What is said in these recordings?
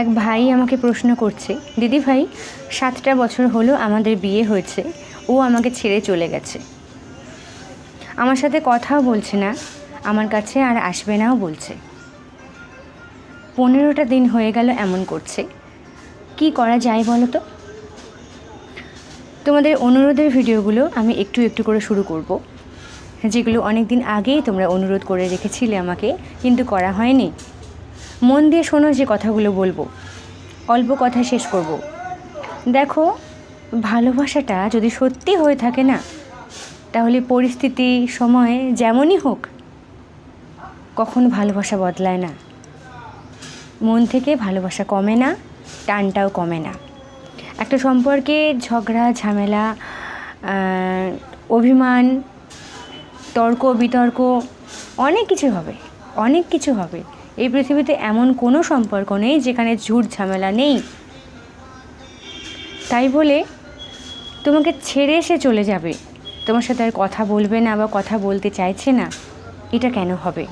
এক ভাই আমাকে প্রশ্ন করছে, দিদি ভাই, সাতটা বছর হলো আমাদের বিয়ে হয়েছে, ও আমাকে ছেড়ে চলে গেছে। আমার সাথে কথাও বলছে না, আমার কাছে আর আসবে নাও বলছে। পনেরোটা দিন হয়ে গেল এমন করছে। কি করা যায় বলো তো? তোমাদের অনুরোধের ভিডিওগুলো আমি একটু একটু করে শুরু করব, যেগুলো অনেক দিন আগেই তোমরা অনুরোধ করে রেখেছিলে আমাকে, কিন্তু করা হয়নি। মন দিয়ে শোনো যে কথাগুলো বলব। অল্প কথা শেষ করব। দেখো, ভালোবাসাটা যদি সত্যি হয়ে থাকে না, তাহলে পরিস্থিতি, সময় যেমনই হোক, কখনো ভালোবাসা বদলায় না। মন থেকে ভালোবাসা কমে না, টানটাও কমে না। একটা সম্পর্কে ঝগড়া, ঝামেলা অভিমান, তর্ক, বিতর্ক, অনেক কিছু হবে, অনেক কিছু হবে। এই পৃথিবীতে এমন কোনো সম্পর্ক নেই যেখানে ঝুট ঝামেলা নেই। তাই বলে তোমাকে ছেড়ে এসে চলে যাবে। তোমার সাথে আর কথা বলবে না বা কথা বলতে চাইছে না। এটা কেন হবে?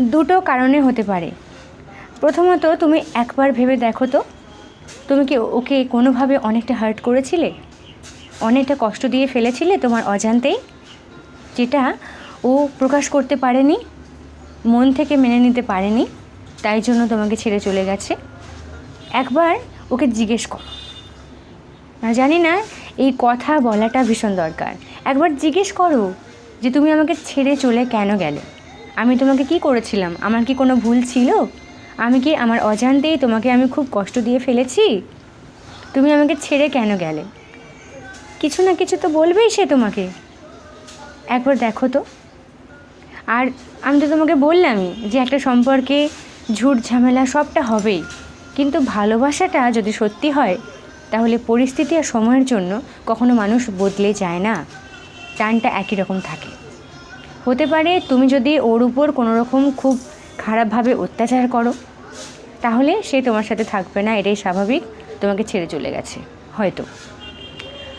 দুটো কারণে হতে পারে। প্রথমত, তুমি একবার ভেবে দেখো তো, তুমি কি ওকে কোনোভাবে অনেকটা হার্ট করেছিলে? অনেকটা কষ্ট দিয়ে ফেলেছিলে তোমার অজান্তেই? যেটা ও প্রকাশ করতে পারেনি? মন থেকে মেনে নিতে পারেনি, তাই জন্য তোমাকে ছেড়ে চলে গেছে। একবার ওকে জিজ্ঞেস করো। জানি না, এই কথা বলাটা ভীষণ দরকার। একবার জিজ্ঞেস করো যে তুমি আমাকে ছেড়ে চলে কেন গেলে? আমি তোমাকে কি করেছিলাম? আমার কি কোনো ভুল ছিল? আমি কি আমার অজান্তেই তোমাকে আমি খুব কষ্ট দিয়ে ফেলেছি? তুমি আমাকে ছেড়ে কেন গেলে? কিছু না কিছু তো বলবেই সে তোমাকে। একবার দেখো তো। আর আমি তো তোমাকে বললামই যে একটা সম্পর্কে ঝুট ঝামেলা সবটা হবেই। কিন্তু ভালোবাসাটা যদি সত্যি হয়, তাহলে পরিস্থিতি আর সময়ের জন্য কখনো মানুষ বদলে যায় না। টানটা একই রকম থাকে। হতে পারে তুমি যদি ওর উপর কোনো রকম খুব খারাপভাবে অত্যাচার করো, তাহলে সে তোমার সাথে থাকবে না, এটাই স্বাভাবিক, তোমাকে ছেড়ে চলে গেছে, হয়তো।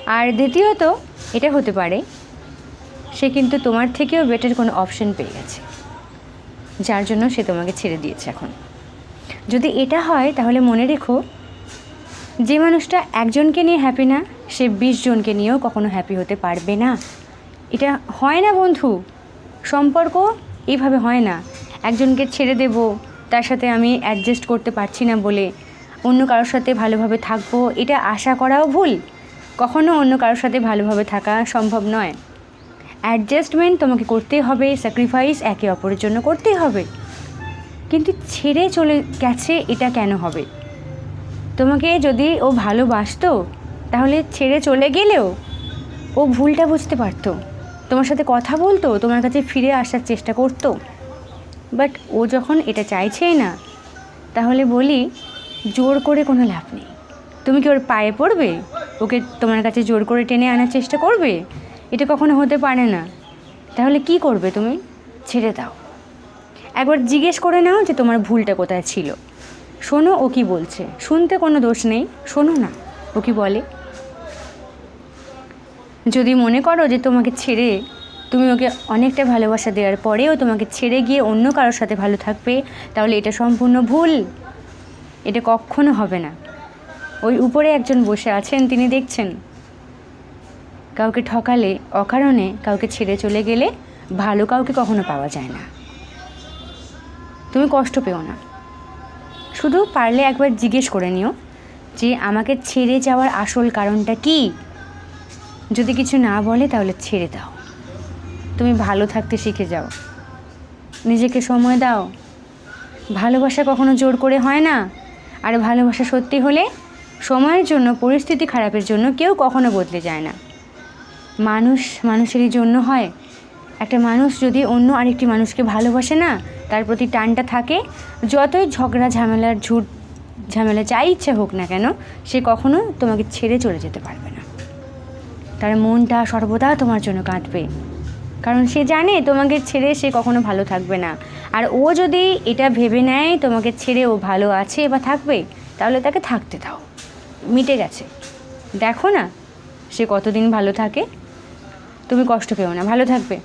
আর দ্বিতীয়ত, এটা হতে পারে সে কিন্তু তোমার থেকেও বেটার কোনো অপশন পেয়ে গেছে। যার জন্য সে তোমাকে ছেড়ে দিয়েছে এখন। যদি এটা হয়, তাহলে মনে রেখো, যে মানুষটা একজনকে নিয়ে হ্যাপি না, সে বিশ জনকে নিয়েও কখনো হ্যাপি হতে পারবে না। এটা হয় না বন্ধু। সম্পর্ক এইভাবে হয় না। একজনকে ছেড়ে দেব, তার সাথে আমি অ্যাডজাস্ট করতে পারছি না বলে, অন্য কারোর সাথে ভালোভাবে থাকব, এটা আশা করাও ভুল। কখনো অন্য কারোর সাথে ভালোভাবে থাকা সম্ভব নয়। অ্যাডজাস্টমেন্ট তোমাকে করতেই হবে স্যাক্রিফাইস একে অপরের জন্য করতেই হবে। কিন্তু ছেড়ে চলে গেছে এটা কেন হবে? তোমাকে যদি ও ভালোবাসতো, তাহলে ছেড়ে চলে গেলেও ও ভুলটা বুঝতে পারতো। তোমার সাথে কথা বলতো, তোমার কাছে ফিরে আসার চেষ্টা করতো। বাট ও যখন এটা চাইছেই না, তাহলে বলি, জোর করে কোনো লাভ নেই। তুমি কি ওর পায়ে পড়বে? ওকে তোমার কাছে জোর করে টেনে আনার চেষ্টা করবে? এটা কখনো হতে পারে না। তাহলে কি করবে তুমি? ছেড়ে দাও। একবার জিজ্ঞেস করে নাও যে তোমার ভুলটা কোথায় ছিল। শোনো ও কি বলছে। শুনতে কোনো দোষ নেই। শোনো না, ও কি বলে? যদি মনে করো যে তোমাকে ছেড়ে তুমি ওকে অনেকটা ভালোবাসা দেওয়ার পরেও তোমাকে ছেড়ে গিয়ে অন্য কারোর সাথে ভালো থাকবে, তাহলে এটা সম্পূর্ণ ভুল। এটা কখনো হবে না। ওই উপরে একজন বসে আছেন, তিনি দেখছেন। কাউকে ঠকালে, অকারণে কাউকে ছেড়ে চলে গেলে ভালো কাউকে কখনো পাওয়া যায় না। তুমি কষ্ট পেও না। শুধু পারলে একবার জিজ্ঞেস করে নিও যে আমাকে ছেড়ে যাওয়ার আসল কারণটা কি? যদি কিছু না বলে তাহলে ছেড়ে দাও। তুমি ভালো থাকতে শিখে যাও। নিজেকে সময় দাও। ভালোবাসা কখনো জোর করে হয় না। আর ভালোবাসা সত্যি হলে সময়ের জন্য, পরিস্থিতি খারাপের জন্য কেউ কখনো বদলে যায় না। মানুষ মানুষেরই জন্য হয়। একটা মানুষ যদি অন্য আরেকটি মানুষকে ভালোবাসে না, তার প্রতি টানটা থাকে। যতই ঝগড়া, ঝামেলার ঝুট, ঝামেলা যাই ইচ্ছে হোক না কেন, সে কখনো তোমাকে ছেড়ে চলে যেতে পারবে না। তার মনটা সর্বদা তোমার জন্য কাঁদবে। কারণ সে জানে তোমাকে ছেড়ে সে কখনো ভালো থাকবে না। আর ও যদি এটা ভেবে নেয়, তোমাকে ছেড়ে ও ভালো আছে বা থাকবে, তাহলে তাকে থাকতে দাও। মিটে গেছে। দেখো না, সে কতদিন ভালো থাকে তুমি কষ্ট পেও না। ভালো থাকবে।